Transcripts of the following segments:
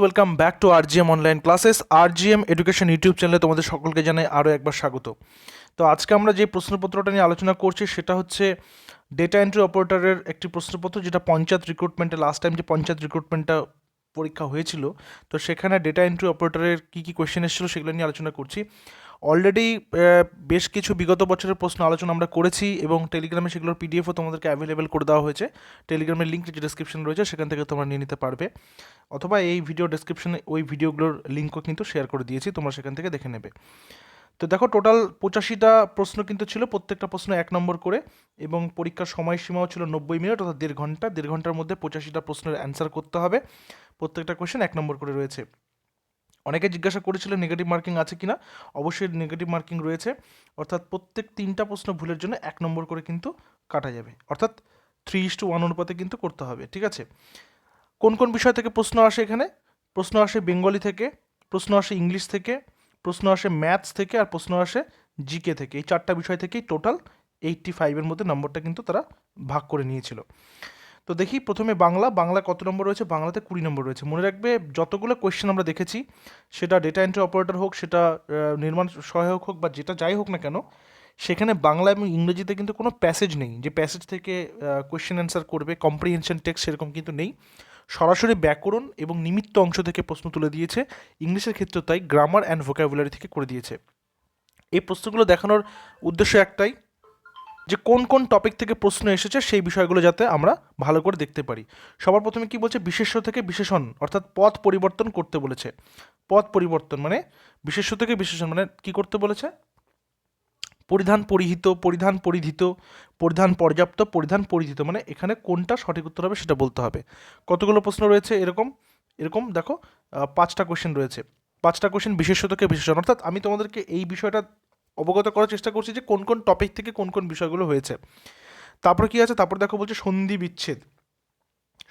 Welcome back to R GM online classes R GM education YouTube চ্যানেলে তোমাদের সকলকে জানাই আরও একবার স্বাগত। তো আজকে আমরা যে প্রশ্নপত্রটা নিয়ে আলোচনা করছি সেটা হচ্ছে ডেটা এন্ট্রি অপারেটারের একটি প্রশ্নপত্র যেটা পঞ্চায়েত রিক্রুটমেন্টে লাস্ট টাইম যে পঞ্চায়েত রিক্রুটমেন্টটা পরীক্ষা হয়েছিল, তো সেখানে ডেটা এন্ট্রি অপারেটারের কী কী কোয়েশ্চেন এসেছিল সেগুলো নিয়ে আলোচনা করছি। অলরেডি বেশ কিছু বিগত বছরের প্রশ্ন আলোচনা আমরা করেছি এবং টেলিগ্রামে সেগুলোর পিডিএফও তোমাদেরকে অ্যাভেলেবেল করে দেওয়া হয়েছে। টেলিগ্রামের লিঙ্ক যে ডিসক্রিপশন রয়েছে, সেখান থেকে তোমরা নিয়ে নিতে পারবে। অথবা এই ভিডিও ডেসক্রিপশনে ওই ভিডিওগুলোর লিঙ্কও কিন্তু শেয়ার করে দিয়েছি, তোমরা সেখান থেকে দেখে নেবে। তো দেখো টোটাল পঁচাশিটা প্রশ্ন কিন্তু ছিল, প্রত্যেকটা প্রশ্ন এক নম্বর করে এবং পরীক্ষার সময়সীমাও ছিল নব্বই মিনিট, অর্থাৎ দেড় ঘণ্টা। দেড় ঘণ্টার মধ্যে পঁচাশিটা প্রশ্নের অ্যান্সার করতে হবে। প্রত্যেকটা কোয়েশ্চেন এক নম্বর করে রয়েছে। অনেকে জিজ্ঞাসা করেছিল নেগেটিভ মার্কিং আছে কিনা। অবশ্যই নেগেটিভ মার্কিং রয়েছে। অর্থাৎ প্রত্যেক তিনটা প্রশ্ন ভুলের জন্য এক নম্বর করে কিন্তু কাটা যাবে। অর্থাৎ থ্রি ইস টু ওয়ান অনুপাতে কিন্তু করতে হবে, ঠিক আছে? কোন কোন বিষয় থেকে প্রশ্ন আসে এখানে? প্রশ্ন আসে বেঙ্গলি থেকে, প্রশ্ন আসে ইংলিশ থেকে, প্রশ্ন আসে ম্যাথস থেকে, আর প্রশ্ন আসে জিকে থেকে। এই চারটা বিষয় থেকেই টোটাল এইটটি ফাইভের মধ্যে নম্বরটা কিন্তু তারা ভাগ করে নিয়েছিল। তো দেখি প্রথমে বাংলা বাংলা কত নম্বর রয়েছে? বাংলাতে কুড়ি নম্বর রয়েছে। মনে রাখবে, যতগুলো কোয়েশ্চেন আমরা দেখেছি, সেটা ডেটা এন্ট্রি অপারেটর হোক, সেটা নির্মাণ সহায়ক হোক বা যেটা যাই হোক না কেন, সেখানে বাংলা এবং ইংরেজিতে কিন্তু কোনো প্যাসেজ নেই। যে প্যাসেজ থেকে কোয়েশ্চেন অ্যান্সার করবে কম্প্রিহেনশন টেক্সট সেরকম কিন্তু নেই। সরাসরি ব্যাকরণ এবং নিমিত্ত অংশ থেকে প্রশ্ন তুলে দিয়েছে। ইংলিশের ক্ষেত্রেও তাই গ্রামার অ্যান্ড ভোকাবুলারি থেকে করে দিয়েছে। এই প্রশ্নগুলো দেখানোর উদ্দেশ্য একটাই যে কোন কোন টপিক থেকে প্রশ্ন এসেছে সেই বিষয়গুলো যাতে আমরা ভালো করে দেখতে পারি। সবার প্রথমে কি বলছে? বিশেষ্য থেকে বিশেষণ, অর্থাৎ পথ পরিবর্তন করতে বলেছে। পথ পরিবর্তন মানে বিশেষ্য থেকে বিশেষণ মানে কি করতে বলেছে? পরিধান পরিহিত, পরিধান পরিধিত, পরিধান পর্যাপ্ত, পরিধান পরিধিত মানে এখানে কোনটা সঠিক উত্তর হবে সেটা বলতে হবে। কতগুলো প্রশ্ন রয়েছে এরকম? এরকম, দেখো পাঁচটা কোশ্চেন রয়েছে। পাঁচটা কোশ্চেন বিশেষ্য থেকে বিশেষণ, অর্থাৎ আমি তোমাদেরকে এই বিষয়টা অবগত করার চেষ্টা করছি যে কোন কোন টপিক থেকে কোন কোন বিষয়গুলো হয়েছে। তারপর কি আছে? তারপর দেখো বলছে সন্ধি বিচ্ছেদ।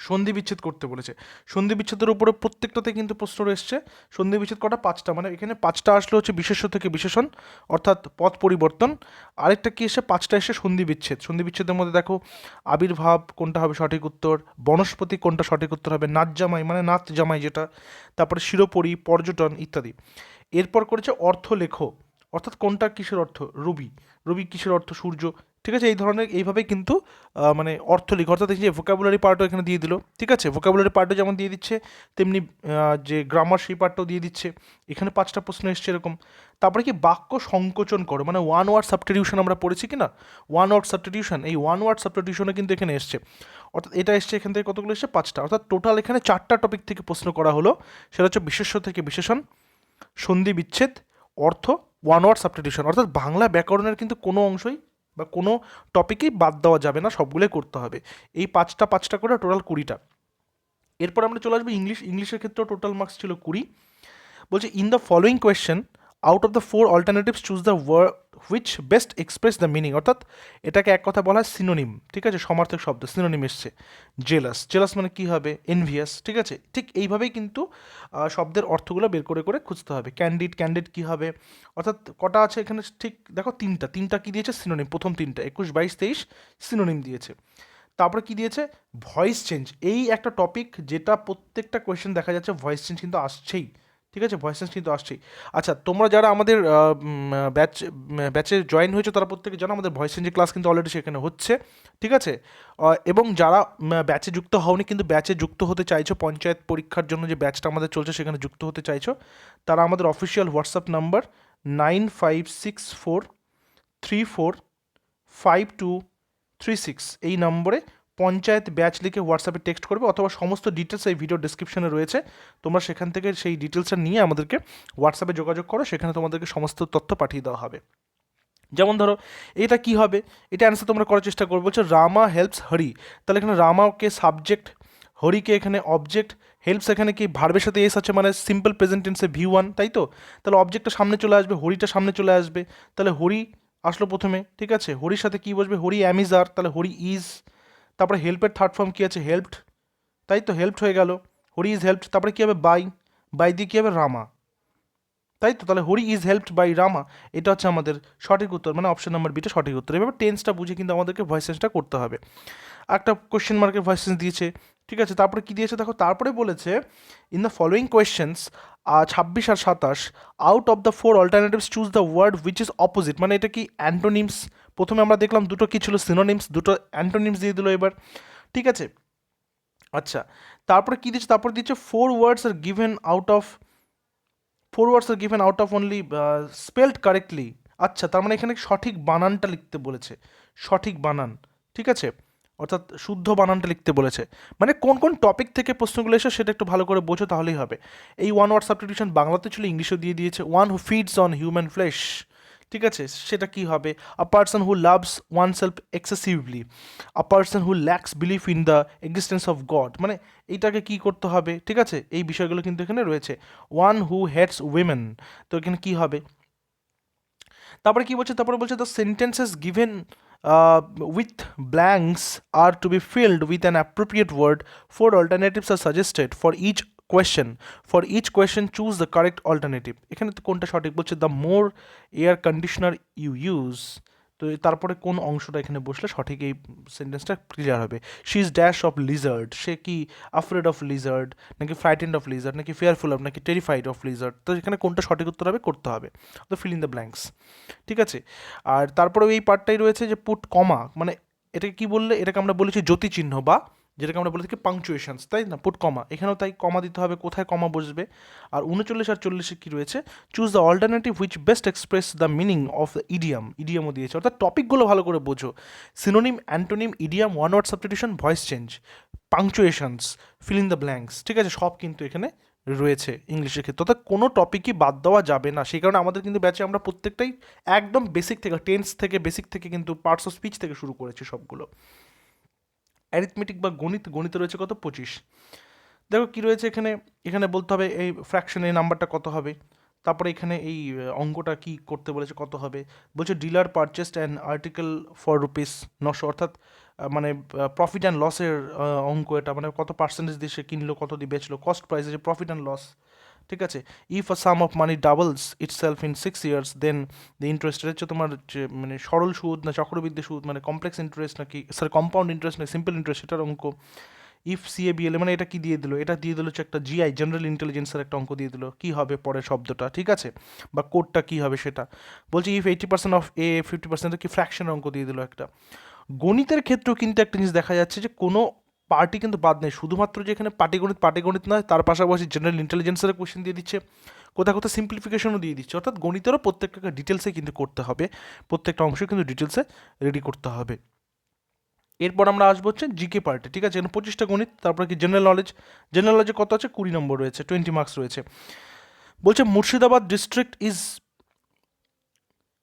সন্ধি বিচ্ছেদ করতে বলেছে। সন্ধি বিচ্ছেদের উপরে প্রত্যেকটাতে কিন্তু প্রশ্ন এসছে। সন্ধি বিচ্ছেদ কটা? পাঁচটা। মানে এখানে পাঁচটা আসলে হচ্ছে বিশেষ্য থেকে বিশেষণ, অর্থাৎ পথ পরিবর্তন। আরেকটা কি এসে পাঁচটা এসে সন্ধি বিচ্ছেদ। সন্ধি বিচ্ছেদের মধ্যে দেখো আবির্ভাব কোনটা হবে সঠিক উত্তর, বনস্পতি কোনটা সঠিক উত্তর হবে, নাচ জামাই মানে নাচ জামাই যেটা, তারপরে শিরোপরি পর্যটন ইত্যাদি। এরপর করেছে অর্থ লেখো অর্থাৎ কোনটা কিসের অর্থ? রবি। রবি কিসের অর্থ? সূর্য। ঠিক আছে? এই ধরনের এইভাবেই কিন্তু মানে অর্থ লেখা, অর্থাৎ এই যে ভোকাবুলারি পার্টও এখানে দিয়ে দিল। ঠিক আছে? ভোকাবুলারি পার্টও যেমন দিয়ে দিচ্ছে, তেমনি যে গ্রামার সেই পার্টটাও দিয়ে দিচ্ছে। এখানে পাঁচটা প্রশ্ন এসছে এরকম। তারপরে কি বাক্য সংকোচন করো? মানে ওয়ান ওয়ার্ড সাবস্টিটিউশন আমরা পড়েছি কি না ওয়ান ওয়ার্ড সাবস্টিটিউশন এই ওয়ান ওয়ার্ড সাবস্টিটিউশনে কিন্তু এখানে এসছে। অর্থাৎ এটা এসছে এখান থেকে কতগুলো এসছে? পাঁচটা। অর্থাৎ টোটাল এখানে চারটা টপিক থেকে প্রশ্ন করা হলো। সেটা হচ্ছে বিশেষ্য থেকে বিশেষণ, সন্ধি বিচ্ছেদ, অর্থ ওয়ান ওয়ার্ড সাবস্টিটিউশন অর্থাৎ বাংলা ব্যাকরণের কিন্তু কোনো অংশই বা কোনো টপিকেই বাদ দেওয়া যাবে না, সবগুলোই করতে হবে। এই পাঁচটা পাঁচটা করে টোটাল কুড়িটা। এরপর আমরা চলে আসব ইংলিশ, ইংলিশের ক্ষেত্রেও টোটাল মার্কস ছিল কুড়ি। বলছে in the following question out of the four alternatives choose the which best express the meaning অর্থাৎ এটাকে এক কথা বলা হয় সিনোনিম ঠিক আছে? সমার্থক শব্দ সিনোনিম এসছে। জেলাস জেলাস মানে কি হবে? এনভিয়াস ঠিক আছে? ঠিক এইভাবেই কিন্তু শব্দের অর্থগুলো বের করে করে খুঁজতে হবে। ক্যান্ডিড ক্যান্ডিড কি হবে? অর্থাৎ কটা আছে এখানে? ঠিক, দেখো তিনটা। তিনটা কি দিয়েছে? সিনোনিম প্রথম তিনটা। একুশ, বাইশ, তেইশ সিনোনিম দিয়েছে। তারপরে কি দিয়েছে? ভয়েস চেঞ্জ এই একটা টপিক যেটা প্রত্যেকটা কোয়েশ্চেন দেখা যাচ্ছে ভয়েস চেঞ্জ কিন্তু আসছেই। ঠিক আছে? ভয়েস চেঞ্জ কিন্তু আসছেই। আচ্ছা তোমরা যারা আমাদের ব্যাচ ব্যাচে জয়েন হয়েছে তারা প্রত্যেকে জানো আমাদের ভয়েস চেঞ্জের ক্লাস কিন্তু অলরেডি সেখানে হচ্ছে, ঠিক আছে? এবং যারা ব্যাচে যুক্ত হওনি কিন্তু ব্যাচে যুক্ত হতে চাইছো, পঞ্চায়েত পরীক্ষার জন্য যে ব্যাচটা আমাদের চলছে সেখানে যুক্ত হতে চাইছো, তারা আমাদের official WhatsApp number nine five six four three four five two three six এই নম্বরে পঞ্চায়েত ব্যাচ লিখে হোয়াটসঅ্যাপে টেক্সট করবে অথবা সমস্ত ডিটেলস এই ভিডিও ডিসক্রিপশনে রয়েছে। তোমরা সেখান থেকে সেই ডিটেলসটা নিয়ে আমাদেরকে হোয়াটসঅ্যাপে যোগাযোগ করো, সেখানে তোমাদেরকে সমস্ত তথ্য পাঠিয়ে দেওয়া হবে। যেমন ধরো, এটা কি হবে? এটা অ্যান্সার তোমরা করার চেষ্টা করব বলছো, রামা হেল্পস হরি তাহলে এখানে রামাকে সাবজেক্ট হরিকে এখানে অবজেক্ট হেল্পস এখানে কি ভার্বের সাথে এস আছে? মানে সিম্পল প্রেজেন্ট টেন্সে ভি ওয়ান তাই তো? তাহলে অবজেক্টটা সামনে চলে আসবে হরিটা সামনে চলে আসবে। তাহলে হরি আসলো প্রথমে, ঠিক আছে? হরির সাথে কি বসবে? হরি অ্যামিজার তাহলে হরি ইজ তারপরে হেল্পের থার্ড ফর্ম কী আছে? হেল্পড তাই তো হেল্পড হয়ে গেল। হরি ইজ হেল্পড তারপরে কী হবে? বাই বাই দিয়ে কী হবে? রামা তাই তো? তাহলে Hari is helped by Rama এটা হচ্ছে আমাদের সঠিক উত্তর মানে অপশন নাম্বার বিটা সঠিক উত্তর। এভাবে টেন্সটা বুঝে কিন্তু আমাদেরকে ভয়েস চেঞ্জটা করতে হবে। একটা কোয়েশ্চেন মার্কের ভয়েস চেঞ্জ দিয়েছে। ঠিক আছে, তারপরে কি দিয়েছে? দেখো, তারপরে বলেছে ইন দ্য ফলোয়িং কোয়েশ্চেন্স ছাব্বিশ আর সাতাশ out of the four alternatives choose the word which is opposite মানে এটা কি অ্যান্টোনিমস প্রথমে আমরা দেখলাম দুটো কি ছিল সিনোনিমস দুটো অ্যান্টোনিমস দিয়ে দিল এবার, ঠিক আছে? আচ্ছা তারপরে কি দিচ্ছে তারপরে দিচ্ছে four words are given out of four words are given out of only spelled correctly আচ্ছা তার মানে এখানে সঠিক বানানটা লিখতে বলেছে, সঠিক বানান, ঠিক আছে? অর্থাৎ শুদ্ধ বানানটা লিখতে বলেছে। মানে কোন কোন টপিক থেকে প্রশ্নগুলো এসে সেটা একটু ভালো করে বোঝো তাহলেই হবে। এই ওয়ান ওয়ার্ড সাবস্টিটিউশন বাংলাতে ছিল, ইংলিশেও দিয়ে দিয়েছে one who feeds on human flesh ঠিক আছে? সেটা কি হবে? A person who loves oneself excessively a person who lacks believe in the existence of God মানে এইটাকে কি করতে হবে? ঠিক আছে? এই বিষয়গুলো কিন্তু এখানে রয়েছে। ওয়ান হু হেডস উইমেন তো এখানে কি হবে? তারপরে কি বলছে? তারপরে বলছে the sentences given with blanks are to be filled with an appropriate word four alternatives are suggested for each question for each question choose the correct alternative এখানে তো কোনটা সঠিক বলছে? The more air conditioner you use তো তারপরে কোন অংশটা এখানে বসলে সঠিক এই সেন্টেন্সটা ক্লিয়ার হবে? She is dash of lizard সে কি আফ্রেড অফ লিজার্ড নাকি ফ্রাইটেন্ড অফ লিজার্ড নাকি ফেয়ারফুল অফ নাকি টেরিফাইড অফ লিজার্ড তো এখানে কোনটা সঠিক উত্তর হবে? করতে হবে। তো ফিল ইন দ্য ব্ল্যাঙ্কস ঠিক আছে? আর তারপরে এই পার্টটাই রয়েছে যে পুট কমা মানে এটাকে কি বললে? এটাকে আমরা বলেছি জ্যোতিচিহ্ন বা যেটাকে আমরা বলে থাকি পাংচুয়েশনস তাই না? পুট কমা এখানেও তাই কমা দিতে হবে, কোথায় কমা বসবে? আর উনচল্লিশ আর চল্লিশে কী রয়েছে? Choose the alternative which best express the meaning of the idiom ইডিয়ামও দিয়েছে। অর্থাৎ টপিকগুলো ভালো করে বোঝো। Synonym antonym idiom one word substitution voice change punctuations fill in the blanks ঠিক আছে? সব কিন্তু এখানে রয়েছে ইংলিশের ক্ষেত্রে। অর্থাৎ কোনো টপিকই বাদ দেওয়া যাবে না। সেই কারণে আমাদের কিন্তু ব্যাচে আমরা প্রত্যেকটাই একদম বেসিক থেকে টেন্স থেকে বেসিক থেকে কিন্তু পার্টস অফ স্পিচ থেকে শুরু করেছি সবগুলো। অ্যারিথমেটিক বা গণিত, গণিতে রয়েছে কত? পঁচিশ। দেখো কী রয়েছে এখানে? এখানে বলতে হবে এই ফ্র্যাকশন এই নাম্বারটা কত হবে? তারপরে এখানে এই অঙ্কটা কি করতে বলেছে কত হবে? বলছে dealer purchased and article for rupees নশো। অর্থাৎ মানে প্রফিট অ্যান্ড লসের অঙ্ক এটা। মানে কত পার্সেন্টেজ দিয়ে সে কিনলো, কত দিয়ে বেচলো কস্ট প্রাইস যে প্রফিট অ্যান্ড লস ঠিক আছে? If a sum of money doubles itself in six years then the interest হচ্ছে তোমার যে মানে সরল সুদ না, চক্রবৃদ্ধি সুদ মানে কমপ্লেক্স ইন্টারেস্ট নাকি স্যার কম্পাউন্ড ইন্টারেস্ট নাকি সিম্পল ইন্টারেস্ট সেটার অঙ্ক। ইফ সিএবিএল মানে এটা কি দিয়ে দিল? এটা দিয়ে দিল হচ্ছে একটা জিআই জেনারেল ইন্টেলিজেন্সের একটা অঙ্ক দিয়ে দিল। কী হবে পরে শব্দটা, ঠিক আছে? বা কোডটা কী হবে সেটা? বলছি if eighty percent of a fifty percent কি ফ্র্যাকশনের অঙ্ক দিয়ে দিল একটা। গণিতের ক্ষেত্রেও কিন্তু একটা জিনিস দেখা যাচ্ছে যে কোনো পার্টি কিন্তু বাদ নেই। শুধুমাত্র যে এখানে পাটিগণিত পাটিগণিত নয়, তার পাশাপাশি জেনারেল ইন্টেলিজেন্সের কোয়েশ্চেন দিয়ে দিচ্ছে। কোথাও কোথাও সিম্পলিফিকেশনও দিয়ে দিচ্ছে। অর্থাৎ গণিতেরও প্রত্যেকটা ডিটেলসে কিন্তু করতে হবে। প্রত্যেকটা অংশ কিন্তু ডিটেলসে রেডি করতে হবে। এরপর আমরা আসব হচ্ছে জিকে পার্টে ঠিক আছে? এখানে পঁচিশটা গণিত, তারপরে কি জেনারেল নলেজ জেনারেল নলেজে কত আছে? কুড়ি নম্বর রয়েছে টোয়েন্টি মার্কস রয়েছে। বলছে Murshidabad district is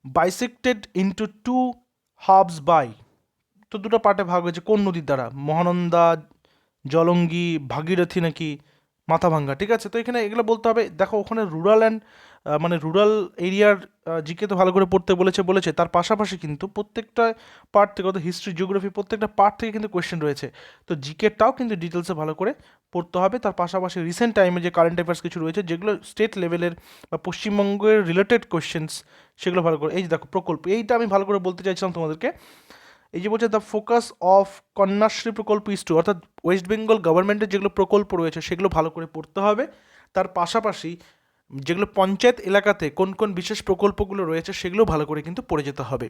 bisected into two halves by তো দুটো পার্টে ভাগ হয়েছে। কোন নদীর দ্বারা? মহানন্দা, জলঙ্গি, ভাগীরথী নাকি মাথাভাঙ্গা, ঠিক আছে? তো এখানে এগুলো বলতে হবে, দেখো ওখানে রুরাল অ্যান্ড মানে রুরাল এরিয়ার জিকে তো ভালো করে পড়তে বলেছে বলেছে। তার পাশাপাশি কিন্তু প্রত্যেকটা পার্ট থেকে, অর্থাৎ হিস্ট্রি জিওগ্রাফি প্রত্যেকটা পার্ট থেকে কিন্তু কোয়েশ্চেন রয়েছে। তো জিকেটাও কিন্তু ডিটেলসে ভালো করে পড়তে হবে। তার পাশাপাশি রিসেন্ট টাইমে যে কারেন্ট অ্যাফেয়ার্স কিছু রয়েছে, যেগুলো স্টেট লেভেলের বা পশ্চিমবঙ্গের রিলেটেড কোয়েশ্চেন্স সেগুলো ভালো করে, এই দেখো প্রকল্প, এইটা আমি ভালো করে বলতে চাইছিলাম তোমাদেরকে। এই যে বলছে দ্য ফোকাস অফ কন্যাশ্রী প্রকল্প ইস টু অর্থাৎ ওয়েস্ট বেঙ্গল গভর্নমেন্টের যেগুলো প্রকল্প রয়েছে, সেগুলো ভালো করে পড়তে হবে। তার পাশাপাশি যেগুলো পঞ্চায়েত এলাকাতে কোন কোন বিশেষ প্রকল্পগুলো রয়েছে, সেগুলো ভালো করে কিন্তু পড়ে যেতে হবে।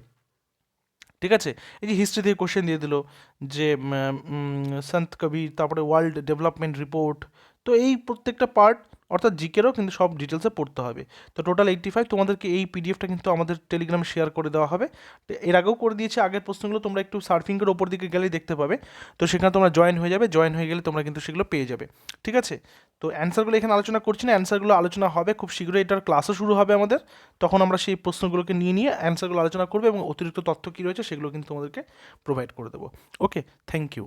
ঠিক আছে? এই যে হিস্ট্রি থেকে কোশ্চেন দিয়ে দিল যে সন্ত কবির, তারপরে ওয়ার্ল্ড ডেভেলপমেন্ট রিপোর্ট তো এই প্রত্যেকটা পার্ট অর্থাৎ জিকেরও কিন্তু সব ডিটেলসে পড়তে হবে। তো টোটাল এইট্টি ফাইভ তোমাদেরকে এই পিডিএফটা কিন্তু আমাদের টেলিগ্রামে শেয়ার করে দেওয়া হবে। এর আগেও করে দিয়েছে, আগের প্রশ্নগুলো তোমরা একটু সার্ফিংয়ের ওপর দিকে গেলেই দেখতে পাবে। তো সেখানে তোমরা জয়েন হয়ে যাবে জয়েন হয়ে গেলে তোমরা কিন্তু সেগুলো পেয়ে যাবে। ঠিক আছে? তো অ্যান্সারগুলো এখানে আলোচনা করছি না অ্যান্সারগুলো আলোচনা হবে, খুব শীঘ্রই এটার ক্লাসও শুরু হবে আমাদের। তখন আমরা সেই প্রশ্নগুলোকে নিয়ে নিয়ে অ্যান্সারগুলো আলোচনা করব এবং অতিরিক্ত তথ্য কী রয়েছে সেগুলো কিন্তু তোমাদেরকে প্রোভাইড করে দেবো। Okay thank you